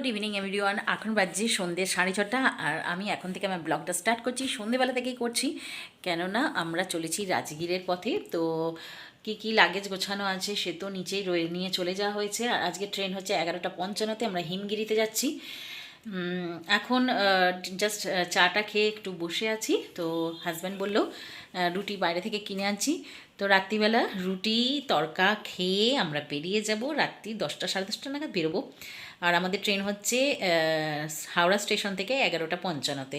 Good evening everyone এখন বাজছে সন্ধ্যে সাড়ে ছটা, আর আমি এখন থেকে আমার ব্লগটা স্টার্ট করছি। সন্ধ্যেবেলা থেকেই করছি, কেননা আমরা চলেছি রাজগীরের পথে। তো কি কি লাগেজ গোছানো আছে সে তো নিচেই রয়ে, নিয়ে চলে যাওয়া হয়েছে। আর আজকে ট্রেন হচ্ছে এগারোটা পঞ্চান্নতে, আমরা হিমগিরিতে যাচ্ছি। এখন জাস্ট চাটা খেয়ে একটু বসে আছি। তো হাজব্যান্ড বলল রুটি বাইরে থেকে কিনে আনছি। তো রাত্রিবেলা রুটি তড়কা খেয়ে আমরা বেরিয়ে যাব। রাত্রি দশটা, সাড়ে দশটা নাগাদ বেরোবো। আর আমাদের ট্রেন হচ্ছে হাওড়া স্টেশন থেকে এগারোটা পঞ্চান্নতে।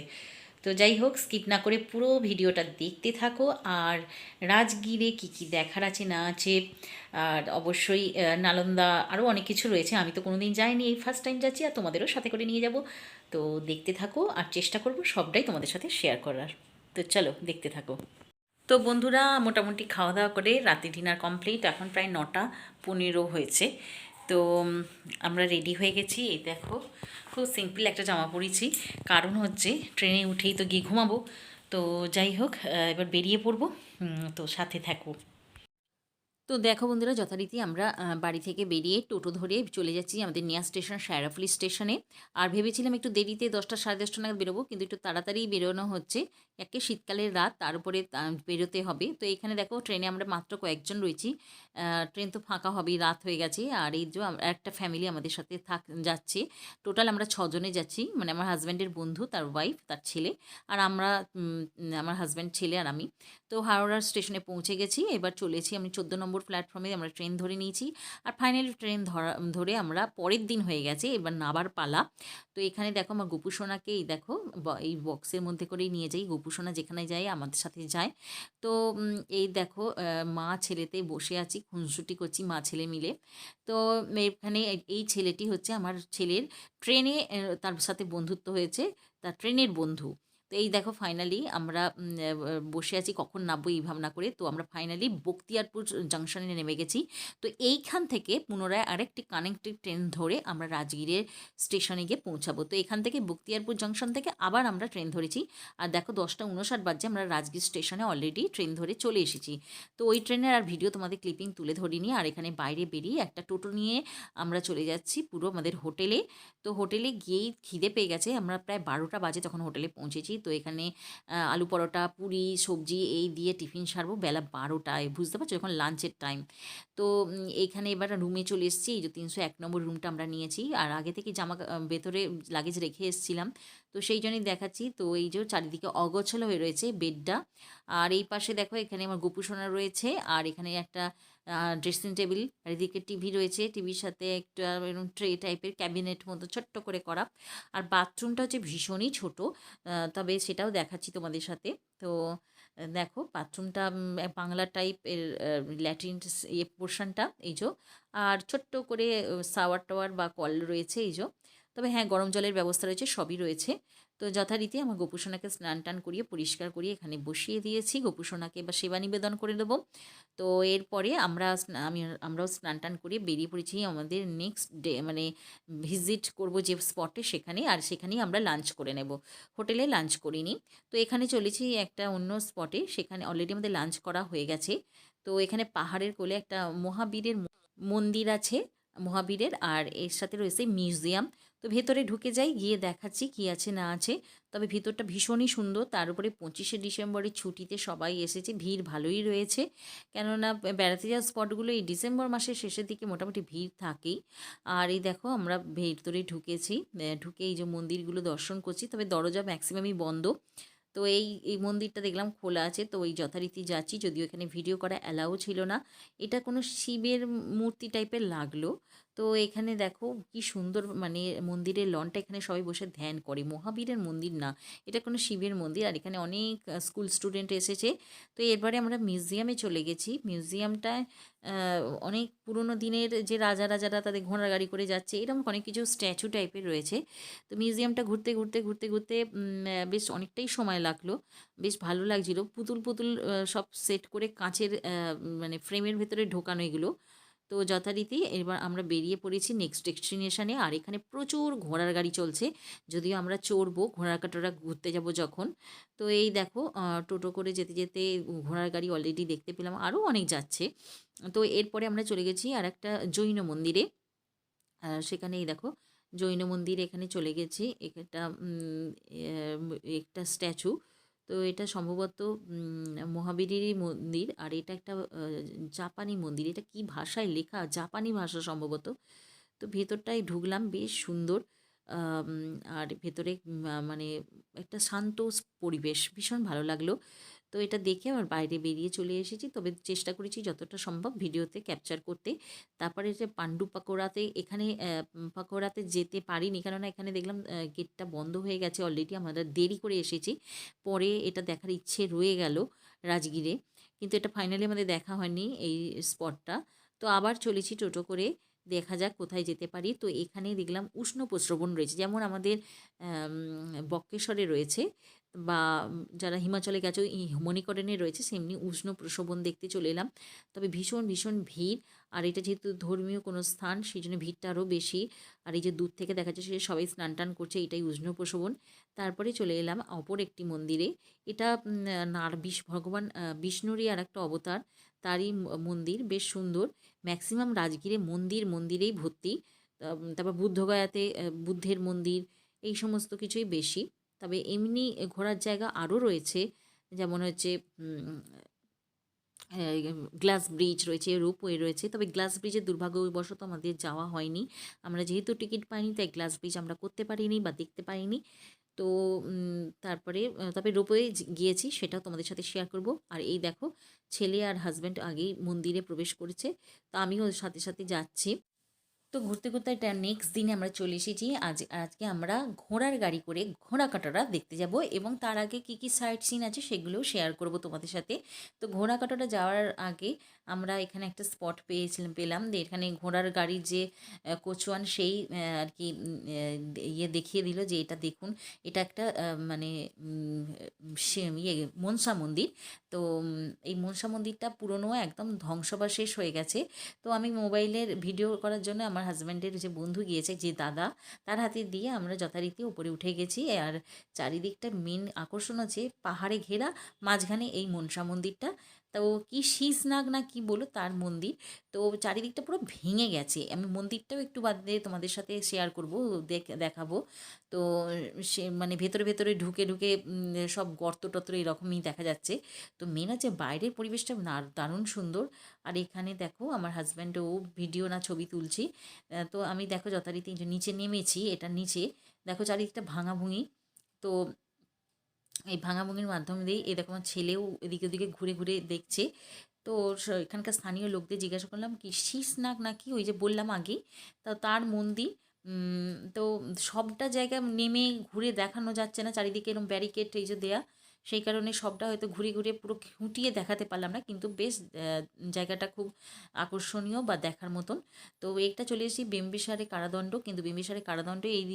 তো যাই হোক, স্কিপ না করে পুরো ভিডিওটা দেখতে থাকো। আর রাজগিরে কি কি দেখার আছে, না আছে, আর অবশ্যই নালন্দা আরও অনেক কিছু রয়েছে। আমি তো কোনোদিন যাইনি, এই ফার্স্ট টাইম যাচ্ছি, আর তোমাদেরও সাথে করে নিয়ে যাব। তো দেখতে থাকো, আর চেষ্টা করব সবটাই তোমাদের সাথে শেয়ার করার। তো চলো, দেখতে থাকো। তো বন্ধুরা, মোটামুটি খাওয়া দাওয়া করে রাতে ডিনার কমপ্লিট এখন প্রায় নটা পনেরো হয়েছে। তো আমরা রেডি হয়ে গেছি। এই দেখো, খুব সিম্পল একটা জামা পরেছি কারণ হচ্ছে ট্রেনে উঠেই তো গিয়ে ঘুমাবো। তো যাই হোক এবার বেরিয়ে পড়ব। তো সাথে থাকব। তো দেখো বন্ধুরা, যথারীতি আমরা বাড়ি থেকে বেরিয়ে টোটো ধরে চলে যাচ্ছি আমাদের নিয়া স্টেশন, সায়রাফুলি স্টেশনে। আর ভেবেছিলাম একটু দেরিতে দশটা সাড়ে দশটা নাগাদ বেরোবো, কিন্তু একটু তাড়াতাড়ি বেরোনো হচ্ছে। একে শীতকালের রাত, তার উপরে বেরোতে হবে। তো এখানে দেখো, ট্রেনে আমরা মাত্র কয়েকজন রয়েছি। ট্রেন তো ফাঁকা হবেই, রাত হয়ে গেছে। আর এই যে একটা ফ্যামিলি আমাদের সাথে থাক, যাচ্ছে। টোটাল আমরা ছজনে যাচ্ছি মানে আমার হাজব্যান্ডের বন্ধু, তার ওয়াইফ, তার ছেলে। আর আমরা আমার হাজব্যান্ড ছেলে আর আমি। তো হাওড়ার স্টেশনে পৌঁছে গেছি। এবার চলেছি আমি চোদ্দ নম্বর প্ল্যাটফর্মে আমরা ট্রেন ধরে নিয়েছি। আর ফাইনালি ট্রেন ধরা, ধরে আমরা পরের দিন হয়ে গেছে, এবার নাবার পালা। তো এখানে দেখো আমার গোপুসোনাকে এই দেখো এই বক্সের মধ্যে করেই নিয়ে যাই। গোপুসোনা যেখানে যায়, আমাদের সাথে যায়। তো এই দেখো মা ছেলেতে বসে আছি, খুনসুটি করছি মা ছেলে মিলে। তো এখানে এই- এই ছেলেটি হচ্ছে আমার ছেলের ট্রেনে তার সাথে বন্ধুত্ব হয়েছে, তার ট্রেনের বন্ধু। তো এই দেখো ফাইনালি আমরা বসে আছি কখন নামবো এই ভাবনা করে। তো আমরা ফাইনালি বক্তিয়ারপুর জাংশনে নেমে গেছি। তো এইখান থেকে পুনরায় আরেকটি কানেক্টেড ট্রেন ধরে আমরা রাজগীরের স্টেশনে গিয়ে পৌঁছাবো। তো এখান থেকে বক্তিয়ারপুর জাংশন থেকে আবার আমরা ট্রেন ধরেছি। আর দেখো দশটা উনষাট বাজে আমরা রাজগীর স্টেশনে অলরেডি ট্রেন ধরে চলে এসেছি। তো ওই ট্রেনের আর ভিডিও তোমাদের ক্লিপিং তুলে ধরিনি। আর এখানে বাইরে বেরিয়ে একটা টোটো নিয়ে আমরা চলে যাচ্ছি পুরো আমাদের হোটেলে তো হোটেলে গিয়েই খিদে পেয়ে গেছে। আমরা প্রায় বারোটা বাজে তখন হোটেলে পৌঁছেছি। তো এখানে আলু পরোটা, পুরি, সবজি এই দিয়ে টিফিন সারবো বেলা বারোটায়, বুঝতে পারছ? এখন লাঞ্চের টাইম তো এখানে এবার রুমে চলে এসেছি, এই যে তিনশো এক নম্বর রুমটা আমরা নিয়েছি। আর আগে থেকে জামা ভেতরে লাগেজ রেখে এসেছিলাম। তো সেই জন্যই দেখাচ্ছি। তো এই যে চারিদিকে অগোছালো হয়ে রয়েছে বেডটা আর এই পাশে দেখো এখানে আমার গোপুসোনা রয়েছে। আর এখানে একটা ড্রেসিং টেবিল আর এদিকে টিভি রয়েছে। টিভির সাথে একটা এরকম ট্রে টাইপের ক্যাবিনেট মতো ছোট্ট করে করা। আর বাথরুমটা হচ্ছে ভীষণই ছোট। তবে সেটাও দেখাচ্ছি তোমাদের সাথে। তো দেখো বাথরুমটা বাংলা টাইপের ল্যাট্রিন ইয়ে পোর্শনটা এই যে। আর ছোট্ট করে সাওয়ার টাওয়ার বা কল রয়েছে, এই যে। তবে হ্যাঁ গরম জলের ব্যবস্থা রয়েছে, সবই রয়েছে। তো যথারীতি আমার গোপুসোনাকে স্নান টান করিয়ে পরিষ্কার করিয়ে এখানে বসিয়ে দিয়েছি। গোপুসোনাকে বা সেবা নিবেদন করে দেবো। তো এরপরে আমরা আমি, আমরাও স্নান টান করিয়ে বেরিয়ে পড়েছি আমাদের নেক্সট ডে মানে ভিজিট করব যে স্পটে সেখানে আর সেখানেই আমরা লাঞ্চ করে নেব। হোটেলে লাঞ্চ করিনি। তো এখানে চলেছি একটা অন্য স্পটে সেখানে অলরেডি আমাদের লাঞ্চ করা হয়ে গেছে। তো এখানে পাহাড়ের কোলে একটা মহাবীরের মন্দির আছে, মহাবীরের, আর এর সাথে রয়েছে মিউজিয়াম তো ভেতরে ঢুকে যাই, গিয়ে দেখাচ্ছি কি আছে না আছে। তবে ভিতরটা ভীষণই সুন্দর, তার উপরে পঁচিশে ডিসেম্বরের ছুটিতে সবাই এসেছে, ভিড় ভালোই রয়েছে। কেননা বেড়াতে যাওয়ার স্পটগুলো এই ডিসেম্বর মাসের শেষের দিকে মোটামুটি ভিড় থাকেই। আর এই দেখো আমরা ভেতরে ঢুকেছি ঢুকে এই যে মন্দিরগুলো দর্শন করছি, তবে দরজা ম্যাক্সিমামই বন্ধ। তো এই এই মন্দিরটা দেখলাম খোলা আছে, তো ওই যথারীতি যাচ্ছি, যদিও এখানে ভিডিও করা অ্যালাউ ছিল না। এটা কোনো শিবের মূর্তি টাইপের লাগল তো এখানে দেখো কি সুন্দর মানে মন্দিরের লনটা এখানে সবাই বসে ধ্যান করে। মহাবীরের মন্দির না, এটা কোনো শিবের মন্দির। আর এখানে অনেক স্কুল স্টুডেন্ট এসেছে। তো এরপরে আমরা মিউজিয়ামে চলে গেছি। মিউজিয়ামটায় অনেক পুরনো দিনের যে রাজা রাজারা তাদের ঘোড়ার গাড়ি করে যাচ্ছে এরকম অনেক কিছু স্ট্যাচু টাইপের রয়েছে। তো মিউজিয়ামটা ঘুরতে ঘুরতে ঘুরতে ঘুরতে বেশ অনেকটাই সময় লাগল। বেশ ভালো লাগছিল। পুতুল পুতুল সব সেট করে কাঁচের মানে ফ্রেমের ভেতরে ঢোকানো এগুলো। তো যথারীতি এবার আমরা বেরিয়ে পড়েছি নেক্সট ডেস্টিনেশনে আর এখানে প্রচুর ঘোড়ার গাড়ি চলছে। যদিও আমরা চড়বো, ঘোড়ার কাটোরা ঘুরতে যাব যখন। তো এই দেখো টোটো করে যেতে যেতে ঘোড়ার গাড়ি অলরেডি দেখতে পেলাম। আরও অনেক যাচ্ছে। তো এরপরে আমরা চলে গেছি আর একটা জৈন মন্দিরে। সেখানে এই দেখো, জৈন মন্দির এখানে চলে গেছি। একটা একটা স্ট্যাচু তো এটা সম্ভবত মহাবীরেরই মন্দির। আর এটা একটা জাপানি মন্দির। এটা কি ভাষায় লেখা? জাপানি ভাষা সম্ভবত। তো ভেতরটায় ঢুকলাম, বেশ সুন্দর। আর ভেতরে মানে একটা শান্ত পরিবেশ। ভীষণ ভালো লাগল। তো এটা দেখে আমার বাইরে বেরিয়ে চলে এসেছি। তবে চেষ্টা করেছি যতটা সম্ভব ভিডিওতে ক্যাপচার করতে। তারপরে যে পাণ্ডু পাকোড়াতে এখানে পাকোড়াতে যেতে পারিনি। কেননা এখানে দেখলাম গেটটা বন্ধ হয়ে গেছে। অলরেডি আমরা দেরি করে এসেছি। পরে এটা দেখার ইচ্ছে রয়ে গেল রাজগিরে। কিন্তু এটা ফাইনালি আমাদের দেখা হয়নি এই স্পটটা তো আবার চলেছি টোটো করে। দেখা যাক কোথায় যেতে পারি। তো এখানে দেখলাম উষ্ণ প্রস্রবণ রয়েছে। যেমন আমাদের আম, বক্রেশ্বরে রয়েছে। বা যারা হিমাচলে গেছে মণিকরণে রয়েছে, সেমনি উষ্ণ প্রসবন দেখতে চলে এলাম। তবে ভীষণ ভীষণ ভিড়। আর এটা যেহেতু ধর্মীয় কোনো স্থান সেই জন্য ভিড়টা আরও বেশি। আর এই যে দূর থেকে দেখা যাচ্ছে, সে সবাই স্নান টান করছে, এটাই উষ্ণ প্রসবন তারপরে চলে এলাম অপর একটি মন্দিরে। এটা নার বিষ, ভগবান বিষ্ণুরই আর একটা অবতার। তারই মন্দির, বেশ সুন্দর। ম্যাক্সিমাম রাজগীরে মন্দির, মন্দিরেই ভর্তি। তারপর বুদ্ধগয়াতে বুদ্ধের মন্দির, এই সমস্ত কিছুই বেশি। তবে এমনি ঘোরার জায়গা আরও রয়েছে, যেমন হচ্ছে গ্লাস ব্রিজ রয়েছে, রোপওয়ে রয়েছে, তবে গ্লাস ব্রিজের দুর্ভাগ্যবশত আমাদের যাওয়া হয়নি। আমরা যেহেতু টিকিট পাইনি, তাই গ্লাস ব্রিজ আমরা করতে পারিনি বা দেখতে পারিনি তো তারপরে তবে রোপওয়ে গিয়েছি সেটাও তোমাদের সাথে শেয়ার করব। আর এই দেখো, ছেলে আর হাজব্যান্ড আগেই মন্দিরে প্রবেশ করেছে, তো আমিও সাথে সাথে যাচ্ছি। তো ঘুরতে ঘুরতে এটা নেক্সট দিনে আমরা চলে এসেছি। আজ, আজকে আমরা ঘোড়ার গাড়ি করে ঘোড়া কাটারা দেখতে যাব এবং তার আগে কি কি সাইট সিন আছে সেগুলোও শেয়ার করব তোমাদের সাথে। তো ঘোড়া কাটারা যাওয়ার আগে আমরা এখানে একটা স্পট পেয়েছিলাম, পেলাম যে এখানে ঘোড়ার গাড়ির যে কোচওয়ান সেই আর কি ইয়ে দেখিয়ে দিল যে এটা দেখুন, এটা একটা মানে সে ইয়ে মনসা মন্দির। তো এই মনসা মন্দিরটা পুরনো, একদম ধ্বংসবাশেষ হয়ে গেছে। তো আমি মোবাইলের ভিডিও করার জন্য আমার হাজব্যান্ডের যে বন্ধু গিয়েছে, যে দাদা, তার হাতে দিয়ে আমরা যথারীতি উপরে উঠে গেছি। আর চারিদিকটা মেন আকর্ষণ আছে পাহাড়ে ঘেরা, মাঝখানে এই মনসা মন্দিরটা তো কি শীষনাগ না কি বলো তার মন্দির। তো চারিদিকটা পুরো ভেঙে গেছে। আমি মন্দিরটাও একটু বাদ দিয়ে তোমাদের সাথে শেয়ার করব, দেখ- দেখাবো। তো সে মানে ভেতরে ভেতরে ঢুকে ঢুকে সব গর্ত টর্ত এরকমই দেখা যাচ্ছে। তো মেন আছে বাইরের পরিবেশটা দারুণ সুন্দর। আর এখানে দেখো আমার হাজব্যান্ডও ভিডিও না ছবি তুলছি। তো আমি দেখো যথারীতি নিচে নেমেছি, এটা নিচে। দেখো চারিদিকটা ভাঙাভুঙি তো এই ভাঙাভুঙির মাধ্যমে দিয়ে দেখো আমার ছেলেও এদিকে ওদিকে ঘুরে ঘুরে দেখছে। তো এখানকার স্থানীয় লোকদের জিজ্ঞাসা করলাম, কি শীষনাগ নাকি? ওই যে বললাম আগেই তা তার মন্দির তো সবটা জায়গা নেমে ঘুরে দেখানো যাচ্ছে না, চারিদিকে এরকম ব্যারিকেড এই যে দেয়া। সেই কারণে সবটা হয়তো ঘুরে ঘুরে পুরো খুঁটিয়ে দেখাতে পারলাম না, কিন্তু বেশ জায়গাটা খুব আকর্ষণীয় বা দেখার মতন। তো একটা চলে এসেছি বিম্বিসারে কারাদণ্ড, কিন্তু বিম্বিসারে কারাদণ্ড এই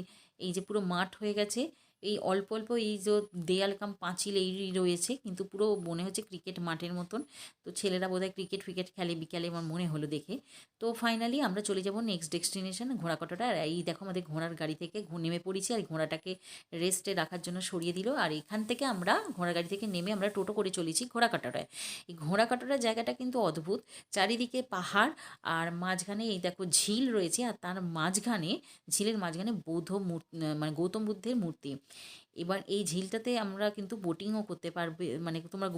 এই যে পুরো মাঠ হয়ে গেছে। এই অল্প অল্প এই যে দেয়াল কাম পাঁচিল এই রয়েছে, কিন্তু পুরো মনে হচ্ছে ক্রিকেট মাঠের মতন। তো ছেলেরা বোধহয় ক্রিকেট ফ্রিকেট খেলে, বিকালে আমার মনে হলো দেখে। তো ফাইনালি আমরা চলে যাব নেক্সট ডেস্টিনেশন ঘোড়াকটাটা। আর এই দেখো আমাদের ঘোড়ার গাড়ি থেকে নেমে পড়েছি আর ঘোড়াটাকে রেস্টে রাখার জন্য সরিয়ে দিল। আর এখান থেকে আমরা, ঘোড়ার গাড়ি থেকে নেমে আমরা টোটো করে চলেছি ঘোড়াকাটাটায়। এই ঘোড়াকাটার জায়গাটা কিন্তু অদ্ভুত। চারিদিকে পাহাড় আর মাঝখানে এই দেখো ঝিল রয়েছে, আর তার মাঝখানে, ঝিলের মাঝখানে বৌদ্ধ মূর্তি মানে গৌতম বুদ্ধের মূর্তি। এবার এই ঝিলটাতে আমরা কিন্তু বোটিংও করতে পারবে মানে তোমরা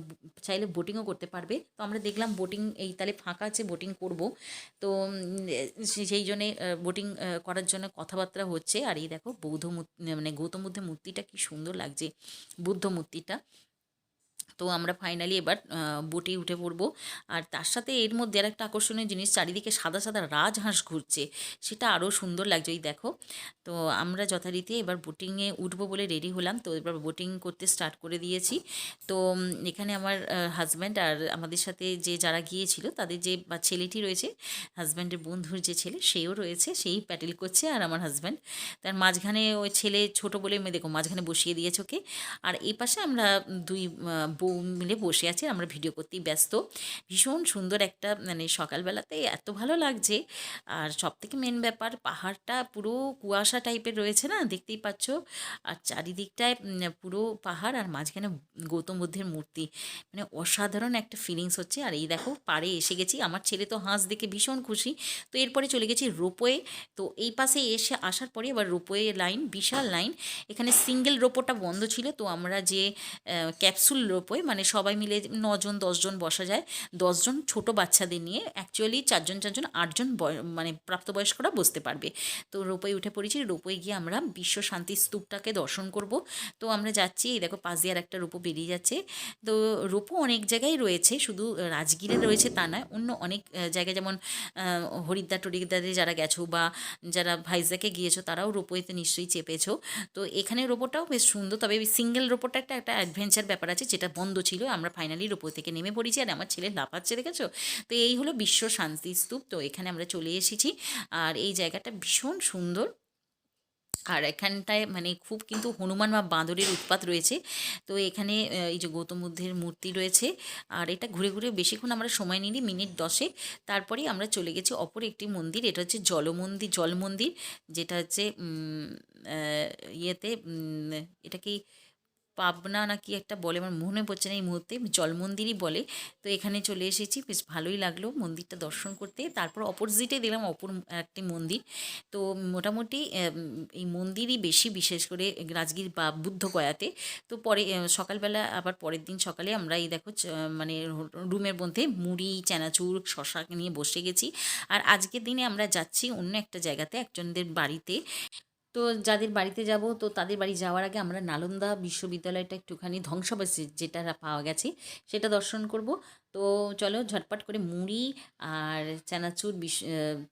চাইলে বোটিংও করতে পারবে। তো আমরা দেখলাম বোটিং এই তাহলে ফাঁকা আছে বোটিং করব। তো সেই জন্যে বোটিং করার জন্য কথাবার্তা হচ্ছে। আর এই দেখো, বৌদ্ধ মানে গৌতম বুদ্ধের মূর্তিটা কি সুন্দর লাগছে, বুদ্ধ মূর্তিটা। তো আমরা ফাইনালি এবার বোটে উঠে পড়ব। আর তার সাথে এর মধ্যে আর একটা আকর্ষণীয় জিনিস, চারিদিকে সাদা সাদা রাজহাঁস ঘুরছে। সেটা আরও সুন্দর লাগছে ওই দেখো। তো আমরা যথারীতি এবার বোটিংয়ে উঠবো বলে রেডি হলাম। তো এবার বোটিং করতে স্টার্ট করে দিয়েছি। তো এখানে আমার হাজব্যান্ড আর আমাদের সাথে যে যারা গিয়েছিল, তাদের যে, বা ছেলেটি রয়েছে হাজব্যান্ডের বন্ধুর যে ছেলে, সেও রয়েছে, সেই প্যাটেল করছে আর আমার হাজব্যান্ড তার মাঝখানে ওই ছেলে ছোট বলে, মেয়ে দেখো, মাঝখানে বসিয়ে দিয়েছে ওকে। আর এই পাশে আমরা দুই বউ মিলে বসে আছে, আমরা ভিডিও করতেই ব্যস্ত। ভীষণ সুন্দর একটা মানে সকালবেলাতে এত ভালো লাগছে। আর সব থেকে মেন ব্যাপার, পাহাড়টা পুরো কুয়াশা টাইপের রয়েছে না, দেখতেই পাচ্ছ? আর চারিদিকটায় পুরো পাহাড় আর মাঝখানে গৌতম বুদ্ধের মূর্তি। মানে অসাধারণ একটা ফিলিংস হচ্ছে। আর এই দেখো, পাড়ে এসে গেছি। আমার ছেলে তো হাঁস দেখে ভীষণ খুশি। তো এরপরে চলে গেছি রোপওয়ে। তো এই পাশে এসে আসার পরে এবার রোপওয়ে লাইন বিশাল লাইন এখানে সিঙ্গেল রোপোটা বন্ধ ছিল। তো আমরা যে ক্যাপসুল রোপওয়ে মানে সবাই মিলে নজন, দশজন বসা যায়। দশজন ছোট বাচ্চাদের নিয়ে অ্যাকচুয়ালি চারজন চারজন, আটজন মানে প্রাপ্তবয়স্করা বসতে পারবে। তো রোপওয়ে উঠে পড়েছি রোপওয়ে গিয়ে আমরা বিশ্ব শান্তি স্তূপটাকে দর্শন করব। তো আমরা যাচ্ছি, এই দেখো পাশ দিয়ে একটা রোপো বেরিয়ে যাচ্ছে। তো রোপো অনেক জায়গায় রয়েছে, শুধু রাজগিরে রয়েছে তা নয়, অন্য অনেক জায়গায় যেমন হরিদ্বার টরিদ্দারে যারা গেছো বা যারা ভাইজাকে গিয়েছো, তারাও রোপোয়েতে নিশ্চয়ই চেপেছো। তো এখানে রোপোটাও বেশ সুন্দর, তবে সিঙ্গেল রোপোটা একটা একটা অ্যাডভেঞ্চার ব্যাপার আছে, যেটা ছিল, আমরা ফাইনালি রোপো থেকে নেমে পড়েছি, আর আমার ছেলে লাফাচ্ছে, দেখেছ? তো এই হলো বিশ্ব শান্তি স্তূপ। তো এখানে আমরা চলে এসেছি, আর এই জায়গাটা ভীষণ সুন্দর। আর এখানটায় মানে খুব কিন্তু হনুমান বা বাঁদরের উৎপাত রয়েছে। তো এখানে এই যে গৌতম বুদ্ধের মূর্তি রয়েছে, আর এটা ঘুরে ঘুরে বেশিক্ষণ আমরা সময় নিই মিনিট দশে তারপরেই আমরা চলে গেছি অপর একটি মন্দির, এটা হচ্ছে জলমন্দির জল মন্দির যেটা হচ্ছে ইয়েতে এটা কি পাবনা না কি একটা বলে, আমার মনে পড়ছে না এই মুহূর্তে জল মন্দিরই বলে। তো এখানে চলে এসেছি, বেশ ভালোই লাগল মন্দিরটা দর্শন করতে। তারপর অপোজিটে দিলাম অপর একটি মন্দির। তো মোটামুটি এই মন্দিরই বেশি বিশেষ করে রাজগীর বা বুদ্ধ বুদ্ধগয়াতে তো পরে সকালবেলা আবার পরের দিন সকালে আমরা এই দেখো মানে রুমের মধ্যে মুড়ি, চানাচুর, শশা নিয়ে বসে গেছি। আর আজকের দিনে আমরা যাচ্ছি অন্য একটা জায়গাতে, একজনদের বাড়িতে। তো যাদের বাড়িতে যাব, তো তাদের বাড়ি যাওয়ার আগে আমরা নালন্দা বিশ্ববিদ্যালয়টা একটুখানি ধ্বংসাবশেষ যেটা পাওয়া গেছে, সেটা দর্শন করব। তো চলো ঝটপট করে মুড়ি আর চানাচুর বিশ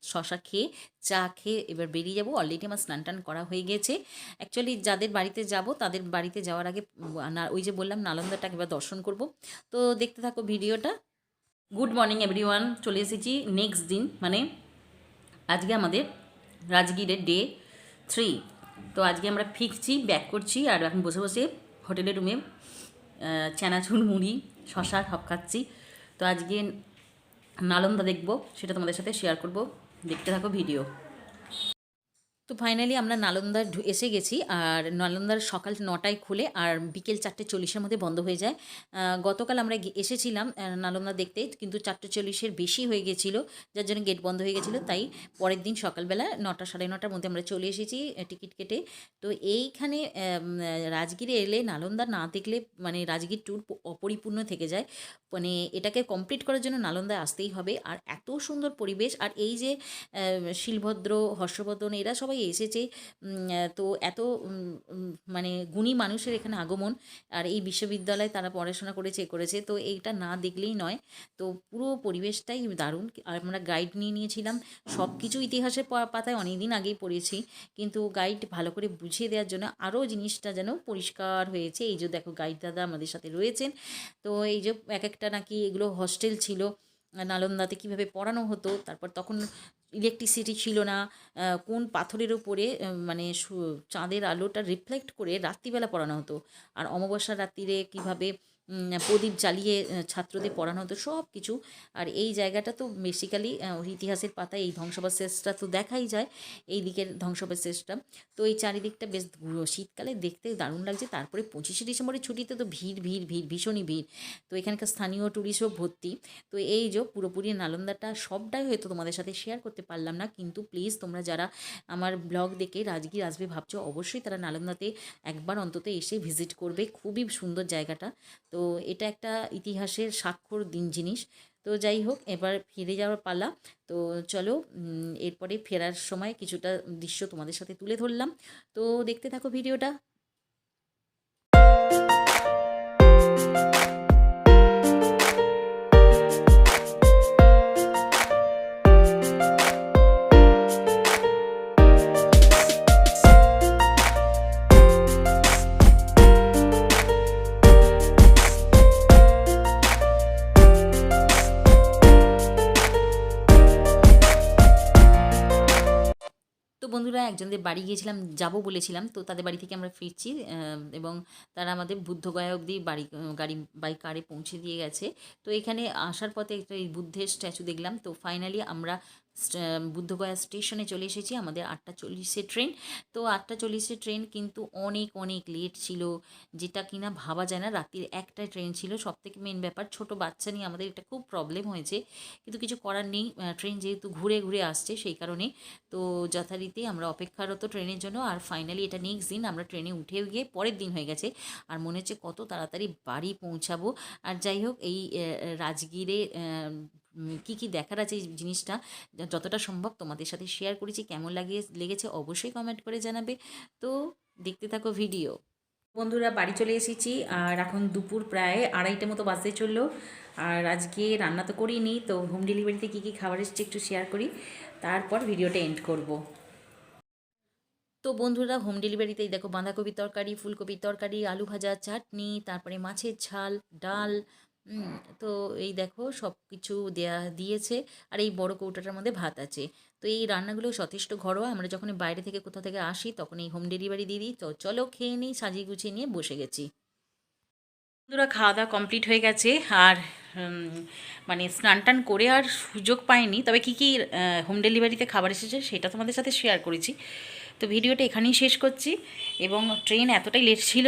শশা খেয়ে, চা খেয়ে এবার বেরিয়ে যাব। অলরেডি আমার স্নান টান করা হয়ে গেছে। অ্যাকচুয়ালি যাদের বাড়িতে যাব, তাদের বাড়িতে যাওয়ার আগে না- ওই যে বললাম নালন্দাটাকে এবার দর্শন করব। তো দেখতে থাকো ভিডিওটা। গুড মর্নিং এভরিওয়ান চলে এসেছি নেক্সট দিন। মানে আজকে আমাদের রাজগীরের ডে থ্রি তো আজকে আমরা ফিরছি ব্যাক করছি, আর এখন বসে বসে হোটেলের রুমে চানাচুর, মুড়ি, শশা, সব খাচ্ছি। তো আজকে নালন্দা দেখব, সেটা তোমাদের সাথে শেয়ার করব। দেখতে থাকো ভিডিও তো ফাইনালি আমরা নালন্দার ঢু- এসে গেছি আর নালন্দার সকাল নটায় খুলে আর বিকেল চারটে চল্লিশের মধ্যে বন্ধ হয়ে যায়। গতকাল আমরা এসেছিলাম নালন্দা দেখতে কিন্তু চারটে চল্লিশের বেশি হয়ে গেছিল, যার জন্য গেট বন্ধ হয়ে গেছিল। তাই পরের দিন সকালবেলা নটা সাড়ে নটার মধ্যে আমরা চলে এসেছি টিকিট কেটে। তো এইখানে রাজগীরে এলে নালন্দা না দেখলে মানে রাজগীর ট্যুর অপরিপূর্ণ থেকে যায়। মানে এটাকে কমপ্লিট করার জন্য নালন্দায় আসতেই হবে। আর এত সুন্দর পরিবেশ, আর এই যে শিলভদ্র, হর্ষবর্ধন এরা সবাই এসেছে। তো এত মানে গুণী মানুষের এখানে আগমন আর এই বিশ্ববিদ্যালয়ে তারা পড়াশোনা করেছে করেছে, তো এইটা না দেখলেই নয়। তো পুরো পরিবেশটাই দারুণ। আর আমরা গাইড নিয়ে নিয়েছিলাম। সব কিছু ইতিহাসের পাতায় অনেক দিন আগেই পড়েছি। কিন্তু গাইড ভালো করে বুঝিয়ে দেওয়ার জন্য আরও জিনিসটা যেন পরিষ্কার হয়েছে। এই যে দেখো গাইড দাদা আমাদের সাথে রয়েছেন। তো এই যে এক একটা নাকি এগুলো হস্টেল ছিল। নালন্দাতে কীভাবে পড়ানো হতো, তারপর তখন ইলেকট্রিসিটি ছিল না কোন পাথরের ওপরে মানে চাঁদের আলোটা রিফ্লেক্ট করে রাত্রিবেলা পড়ানো হতো। আর অমাবস্যার রাত্রিরে কীভাবে প্রদীপ জ্বালিয়ে ছাত্রদের পড়ানো হতো সব কিছু আর এই জায়গাটা তো বেসিক্যালি ইতিহাসের পাতায় এই ধ্বংসাবশেষটা তো দেখাই যায়, এই দিকের ধ্বংসাবশেষটা। তো এই চারিদিকটা বেশ শীতকালে দেখতে দারুণ লাগছে, তারপরে পঁচিশে ডিসেম্বরের ছুটিতে তো ভিড় ভিড় ভিড়, ভীষণই ভিড়। তো এখানকার স্থানীয় ট্যুরিস্টও ভর্তি। তো এই যে পুরোপুরি নালন্দাটা, সবটাই হয়তো তোমাদের সাথে শেয়ার করতে পারলাম না, কিন্তু প্লিজ তোমরা যারা আমার ব্লগ দেখে রাজগীর আসবে ভাবছ, অবশ্যই তারা নালন্দাতে একবার অন্তত এসে ভিজিট করবে। খুবই সুন্দর জায়গাটা। তো এটা একটা ইতিহাসের স্বাক্ষর দিন জিনিস। তো যাই হোক, এবার ফিরে যাওয়ার পালা। তো চলো এরপরে ফেরার সময় কিছুটা দৃশ্য তোমাদের সাথে তুলে ধরলাম। তো দেখতে থাকো ভিডিওটা। বাড়ি গিয়েছিলাম, যাব বলেছিলাম, তো তাদের বাড়ি থেকে আমরা ফিরছি এবং তারা আমাদের বুদ্ধগয়া অবধি বাড়ি গাড়ি বাই কারে পৌঁছে দিয়ে গেছে। তো এখানে আসার পথে একটা এই বুদ্ধের স্ট্যাচু দেখলাম, তো ফাইনালি আমরা বুদ্ধগয়া স্টেশনে চলে এসেছি, আমাদের আটটা চল্লিশে ট্রেন। তো আটটা চল্লিশে ট্রেন কিন্তু অনেক অনেক লেট ছিল, যেটা কিনা ভাবা যায় না। রাত্রির একটা ট্রেন ছিল। সব থেকে মেন ব্যাপার, ছোট বাচ্চা নিয়ে আমাদের এটা খুব প্রবলেম হয়েছে। কিন্তু কিছু করার নেই ট্রেন যেহেতু ঘুরে ঘুরে আসছে, সেই কারণে। তো যথারীতি আমরা অপেক্ষারত ট্রেনের জন্য, আর ফাইনালি এটা নেক্সট দিন আমরা ট্রেনে উঠে গিয়ে পরের দিন হয়ে গেছে। আর মনে হচ্ছে কত তাড়াতাড়ি বাড়ি পৌঁছাবো। আর যাই হোক, এই রাজগীরে কী কী দেখার আছে এই জিনিসটা? যতটা সম্ভব তোমাদের সাথে শেয়ার করেছি, কেমন লাগে, লেগেছে অবশ্যই কমেন্ট করে জানাবে। তো দেখতে থাকো ভিডিও বন্ধুরা, বাড়ি চলে এসেছি, আর এখন দুপুর প্রায় আড়াইটে মতো বাজতে চলল। আর আজকে রান্না তো করিনি, তো হোম ডেলিভারিতে কী কী খাবার এসেছে একটু শেয়ার করি। তারপর ভিডিওটা এন্ড করব। তো বন্ধুরা হোম ডেলিভারিতেই দেখো বাঁধাকপির তরকারি, ফুলকপির তরকারি, আলু ভাজা, চাটনি, তারপরে মাছের ঝাল, ডাল তো এই দেখো সব কিছু দেয়া দিয়েছে আর এই বড় কৌটাটার মধ্যে ভাত আছে। তো এই রান্নাগুলো যথেষ্ট ঘরোয়া। আমরা যখন বাইরে থেকে কোথাও থেকে আসি তখন এই হোম ডেলিভারি দিয়ে দিই। তো চলো খেয়ে নিই, সাজিয়ে গুছিয়ে নিয়ে বসে গেছি। বন্ধুরা, খাওয়া দাওয়া কমপ্লিট হয়ে গেছে আর মানে স্নান টান করে আর সুযোগ পাইনি। তবে কী কী হোম ডেলিভারিতে খাবার এসেছে সেটা তোমাদের সাথে শেয়ার করেছি। তো ভিডিওটা এখানেই শেষ করছি এবং ট্রেন এতটাই লেট ছিল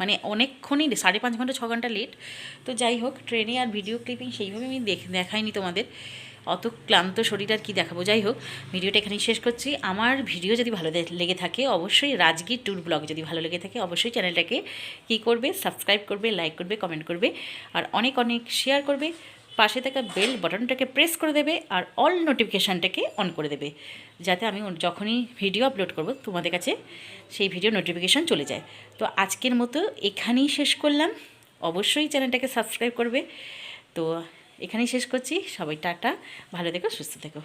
মানে অনেকক্ষণই সাড়ে পাঁচ ঘণ্টা, ছ ঘণ্টা লেট তো যাই হোক ট্রেনে আর ভিডিও ক্লিপিং সেইভাবে আমি দেখ, দেখাইনি তোমাদের। অত ক্লান্ত শরীর আর কি দেখাবো। যাই হোক, ভিডিওটা এখানেই শেষ করছি। আমার ভিডিও যদি ভালো লেগে থাকে, অবশ্যই রাজগীর ট্যুর ব্লগ যদি ভালো লেগে থাকে, অবশ্যই চ্যানেলটাকে কী করবে? সাবস্ক্রাইব করবে লাইক করবে কমেন্ট করবে, আর অনেক অনেক শেয়ার করবে। পাশে থাকা বেল বাটনটাকে প্রেস করে দেবে আর অল নোটিফিকেশানটাকে অন করে দেবে। যাতে আমি যখনই ভিডিও আপলোড করব, তোমাদের কাছে সেই ভিডিও নোটিফিকেশান চলে যায়। তো আজকের মতো এখানেই শেষ করলাম। অবশ্যই চ্যানেলটাকে সাবস্ক্রাইব করবে। তো এখানেই শেষ করছি। সবাই টাটা। ভালো থেকো, সুস্থ থেকো।